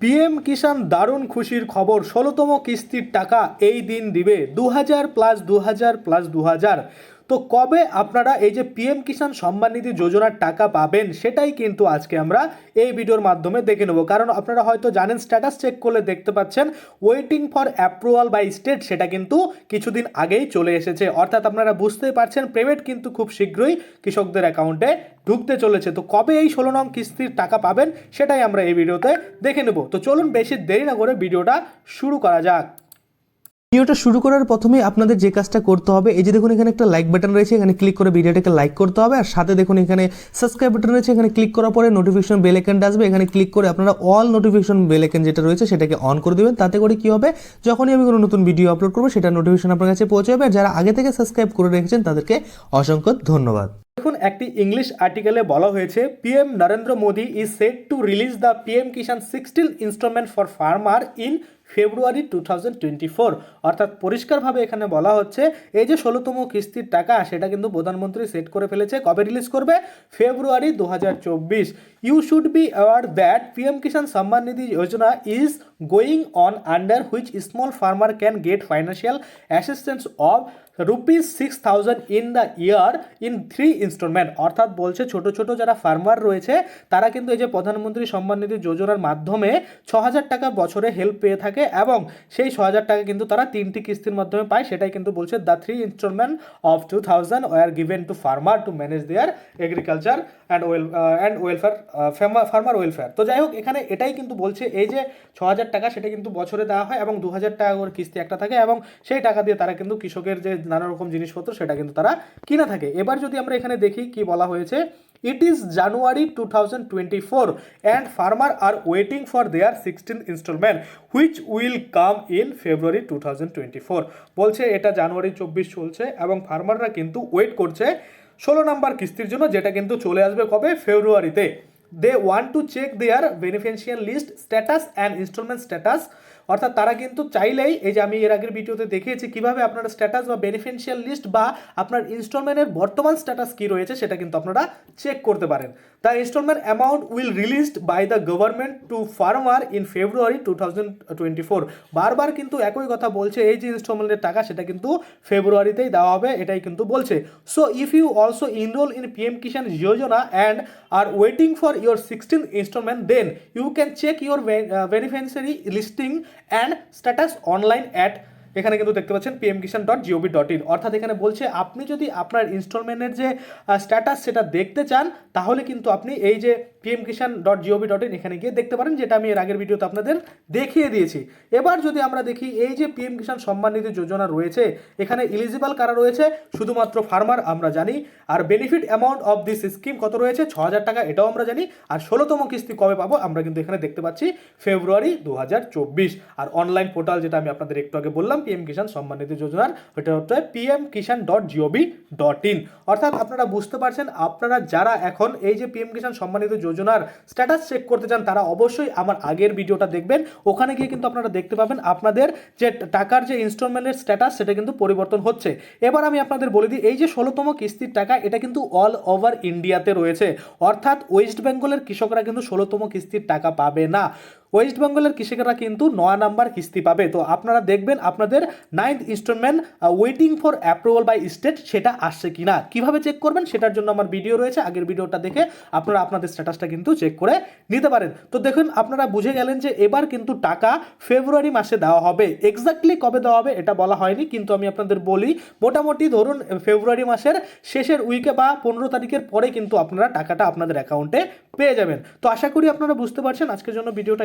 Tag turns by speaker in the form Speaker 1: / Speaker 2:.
Speaker 1: PM কিষাণ দারুণ খুশির খবর, ষোলোতম কিস্তির টাকা এই দিন দিবে। দু হাজার প্লাস দু হাজার প্লাস দু হাজার তো কবে আপনারা এই যে পিএম কিষাণ সম্মান নিধি যোজনার টাকা পাবেন, সেটাই কিন্তু আজকে আমরা এই ভিডিওর মাধ্যমে দেখে নেব। কারণ আপনারা হয়তো জানেন স্ট্যাটাস চেক করলে দেখতে পাচ্ছেন waiting for approval by state সেটা কিন্তু কিছুদিন আগেই চলে এসেছে। অর্থাৎ আপনারা বুঝতেই পারছেন পেমেন্ট কিন্তু খুব শীঘ্রই কৃষকদের অ্যাকাউন্টে ঢুকতে চলেছে। তো কবে এই ষোলো নং কিস্তির টাকা পাবেন, সেটাই আমরা এই ভিডিওতে দেখে নেব। তো চলুন বেশি দেরি না করে ভিডিওটা শুরু করা যাক।
Speaker 2: ভিডিওটা শুরু করার প্রথমেই আপনাদের যে কাজটা করতে হবে, এই যে দেখুন এখানে একটা লাইক বাটন রয়েছে, এখানে ক্লিক করে ভিডিওটাকে লাইক করতে হবে, আর সাথে দেখুন এখানে সাবস্ক্রাইব বাটন রয়েছে, এখানে ক্লিক করার পরে নোটিফিকেশন বেল আইকনটা আসবে, এখানে ক্লিক করে আপনারা অল নোটিফিকেশন বেল আইকন যেটা রয়েছে সেটাকে অন করে দেবেন, তাতে করে কি হবে, যখনই আমি কোনো নতুন ভিডিও আপলোড করব, সেটা নোটিফিকেশন আপনার কাছে পৌঁছে যাবে, আর যারা আগে থেকে সাবস্ক্রাইব করে রেখেছেন তাদেরকে অসংখ্য ধন্যবাদ।
Speaker 1: দেখুন, একটি ইংলিশ আর্টিকেলে বলা হয়েছে PM Narendra Modi is set to release the PM Kisan sixteen instalment for farmer in February two thousand twenty four. অর্থাৎ পরিষ্কারভাবে এখানে বলা হচ্ছে, এই যে ষোলোতম কিস্তির টাকা, সেটা কিন্তু প্রধানমন্ত্রী সেট করে ফেলেছে। কবে রিলিজ করবে? ফেব্রুয়ারি দু হাজার চব্বিশ। You should be aware that PM Kisan Samman Nidhi Yojana is going on under which small farmer can get financial assistance of rupees six thousand in the year in three instalment অর্থাৎ বলছে, ছোট ছোট যারা farmer রয়েছে, তারা কিন্তু এই যে প্রধানমন্ত্রী সম্মান নিধি যোজনার মাধ্যমে ছ হাজার টাকা বছরে হেল্প পেয়ে থাকে। এবং সেই ছ হাজার টাকা কিন্তু তারা তিনটি কিস্তির মাধ্যমে পায়। সেটাই কিন্তু বলছে the three instalment of two thousand were given to farmer to manage their agriculture and well and welfare farmer welfare তো যাই হোক, এখানে এটাই কিন্তু বলছে, এই যে ছ হাজার টাকা সেটা কিন্তু বছরে দেওয়া হয় এবং দু হাজার টাকা করে কিস্তি একটা থাকে এবং সেই টাকা দিয়ে তারা কিন্তু কৃষকের যে নানা রকম জিনিসপত্র সেটা কিন্তু তারা কিনা থাকে। এবার যদি আমরা এখানে দেখি কি বলা হয়েছে it is January two thousand twenty four and farmer are waiting for their sixteen instalment which will come in February two thousand twenty four বলছে, এটা জানুয়ারি চব্বিশ চলছে এবং ফার্মাররা কিন্তু ওয়েট করছে ষোলো নাম্বার কিস্তির জন্য, যেটা কিন্তু চলে আসবে কবে? ফেব্রুয়ারিতে they want to check their beneficial list status and instalment status অর্থাৎ তারা কিন্তু চাইলেই এই যে আমি এর আগের ভিডিওতে দেখিয়েছি কীভাবে আপনার স্ট্যাটাস বা বেনিফিশিয়াল লিস্ট বা আপনার ইনস্টলমেন্টের বর্তমান স্ট্যাটাস কী রয়েছে সেটা কিন্তু আপনারা চেক করতে পারেন। The instalment amount will released by the government to farmer in February two thousand twenty four বারবার কিন্তু একই কথা বলছে, এই যে ইনস্টলমেন্টের টাকা সেটা কিন্তু ফেব্রুয়ারিতেই দেওয়া হবে, এটাই কিন্তু বলছে। So if you also enroll in PM Kisan Yojana and are waiting for your sixteen installment then you can check your beneficiary listing and status online at এখানে কিন্তু দেখতে পাচ্ছেন P M Kisan dot G O V dot in অর্থাৎ এখানে বলছে, আপনি যদি আপনার ইনস্টলমেন্টের যে স্ট্যাটাস সেটা দেখতে চান, তাহলে কিন্তু আপনি এই যে PM Kisan dot G O V dot in এখানে গিয়ে দেখতে পারেন, যেটা আমি এর আগের ভিডিওতে আপনাদের দেখিয়ে দিয়েছি। এবার যদি আমরা দেখি, এই যে পিএম কিষান সম্মান নিধি যোজনা রয়েছে, এখানে ইলিজিবল কারা রয়েছে? শুধুমাত্র ফার্মার আমরা জানি, আর benefit amount of this scheme কত রয়েছে? ছ হাজার টাকা, এটাও আমরা জানি, আর ষোলোতম কিস্তি কবে পাবো? আমরা কিন্তু এখানে দেখতে পাচ্ছি, ফেব্রুয়ারি দু হাজার চব্বিশ। আর অনলাইন পোর্টাল যেটা আমি আপনাদের একটু আগে বললাম পিএম কিষাণ সম্মান নিধি যোজনার ওটা হচ্ছে PM Kisan dot G O V dot in অর্থাৎ আপনারা বুঝতে পারছেন, আপনারা যারা এখন এই যে পিএম কিষাণ সম্মান নিধি যোজনার স্ট্যাটাস চেক করতে চান, তারা অবশ্যই আমার আগের ভিডিওটা দেখবেন। ওখানে গিয়ে কিন্তু আপনারা দেখতে পাবেন আপনাদের যে টাকার যে ইনস্টলমেন্টের স্ট্যাটাস সেটা কিন্তু পরিবর্তন হচ্ছে। এবার আমি আপনাদের বলে দিই, এই যে ষোলোতম কিস্তির টাকা, এটা কিন্তু অল ওভার ইন্ডিয়াতে রয়েছে। অর্থাৎ ওয়েস্ট বেঙ্গলের কৃষকরা কিন্তু ষোলোতম কিস্তির টাকা পাবে না। ওয়েস্ট বেঙ্গলের কৃষকেরা কিন্তু নয় নাম্বার কিস্তি পাবে। তো আপনারা দেখবেন আপনাদের ninth installment waiting for approval by state সেটা আসছে কি না কীভাবে চেক করবেন সেটার জন্য আমার ভিডিও রয়েছে। আগের ভিডিওটা দেখে আপনারা আপনাদের স্ট্যাটাসটা কিন্তু চেক করে নিতে পারেন। তো দেখুন, আপনারা বুঝে গেলেন যে এবার কিন্তু টাকা ফেব্রুয়ারি মাসে দেওয়া হবে। এক্স্যাক্টলি কবে দেওয়া হবে এটা বলা হয়নি, কিন্তু আমি আপনাদের বলি, মোটামুটি ধরুন ফেব্রুয়ারি মাসের শেষের উইকে বা পনেরো তারিখের পরে কিন্তু আপনারা টাকাটা আপনাদের অ্যাকাউন্টে পেয়ে যাবেন। তো আশা করি আপনারা বুঝতে পারছেন। আজকের জন্য ভিডিওটা